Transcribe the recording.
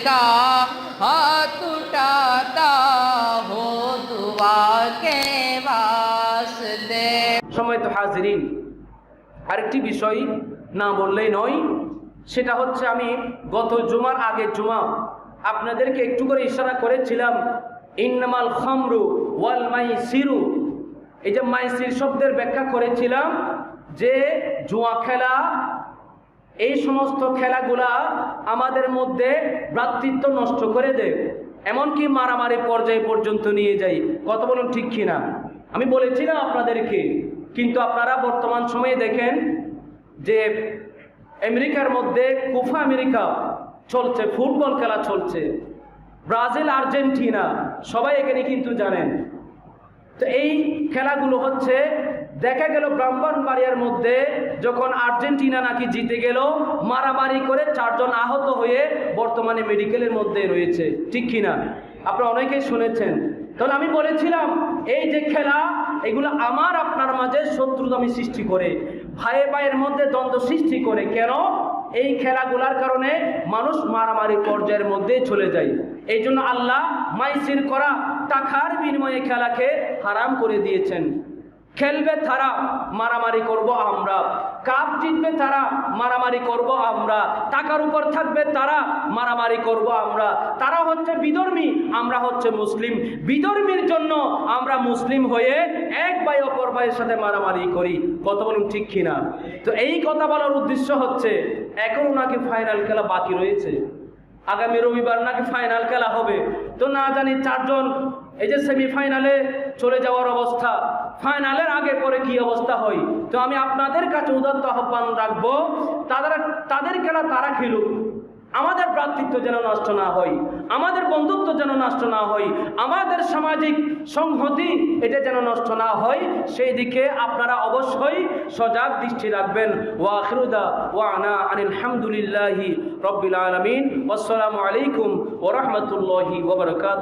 का हाथ उठाता हो दुआ के वास्ते সময় তো হাজিরিন আরেকটি বিষয় না বললেই নয় সেটা হচ্ছে আমি গত জুমার আগে জুমা আপনাদেরকে একটু করে ইশারা করেছিলাম ইন্নামাল খামরু ওয়াল মাই সিরু এই যে মাইসির শব্দের ব্যাখ্যা করেছিলাম যে জুয়া খেলা এই সমস্ত খেলাগুলা আমাদের মধ্যে ভ্রাতৃত্ব নষ্ট করে দেয়। এমনকি মারামারি পর্যায়ে পর্যন্ত নিয়ে যাই কত বলুন ঠিক কিনা? আমি বলেছি না আপনাদেরকে, কিন্তু আপনারা বর্তমান সময়ে দেখেন যে আমেরিকার মধ্যে কুফা আমেরিকা চলছে, ফুটবল খেলা চলছে। ব্রাজিল, আর্জেন্টিনা, সবাই এখানে কিন্তু জানেন। তো এই খেলাগুলো হচ্ছে দেখা গেল ব্রাহ্মণবাড়িয়ার মধ্যে যখন আর্জেন্টিনা নাকি জিতে গেল, মারামারি করে চারজন আহত হয়ে বর্তমানে মেডিকেলের মধ্যে রয়েছে। ঠিক কিনা? আপনারা অনেকেই শুনেছেন। তাহলে আমি বলেছিলাম, এই যে খেলা, এগুলো আমার আপনার মাঝে শত্রুতামি সৃষ্টি করে, ভাইয়ে ভাইয়ের মধ্যে দ্বন্দ্ব সৃষ্টি করে। কেন? এই খেলাগুলার কারণে মানুষ মারামারি পর্যায়ের মধ্যে চলে যায়। এই জন্য আল্লাহ মাইসির করা টাকার বিনিময়ে খেলাকে হারাম করে দিয়েছেন। খেলবে তারা, মারামারি করব আমরা। কাপ জিতবে তারা, মারামারি করব আমরা। টাকার উপর থাকবে তারা, মারামারি করব আমরা। তারা হচ্ছে বিধর্মী, আমরা হচ্ছে মুসলিম। বিধর্মীর জন্য আমরা মুসলিম হয়ে এক ভাই অপর ভাইয়ের সাথে মারামারি করি। কত বলুন ঠিক কিনা? তো এই কথা বলার উদ্দেশ্য হচ্ছে এখনও নাকি ফাইনাল খেলা বাকি রয়েছে। আগামী রবিবার নাকি ফাইনাল খেলা হবে। তো না জানি চারজন এই যে সেমিফাইনালে চলে যাওয়ার অবস্থা ফাইনালের আগে পরে কি অবস্থা হয়? তো আমি আপনাদের কাছে উদাত্ত আহ্বান রাখব, তাদের তাদের খেলা তারা খেলুক। আমাদের ভ্রাতৃত্ব যেন নষ্ট না হয়, আমাদের বন্ধুত্ব যেন নষ্ট না হয়, আমাদের সামাজিক সংহতি এটা যেন নষ্ট না হয়, সেই দিকে আপনারা অবশ্যই সজাগ দৃষ্টি রাখবেন। ওয়া আখিরুদা ওয়া আনা আনিল হামদুলিল্লাহি রব্বিল আলামিন। আসসালামু আলাইকুম ওয়া রাহমাতুল্লাহি ওয়া বারাকাতুহু।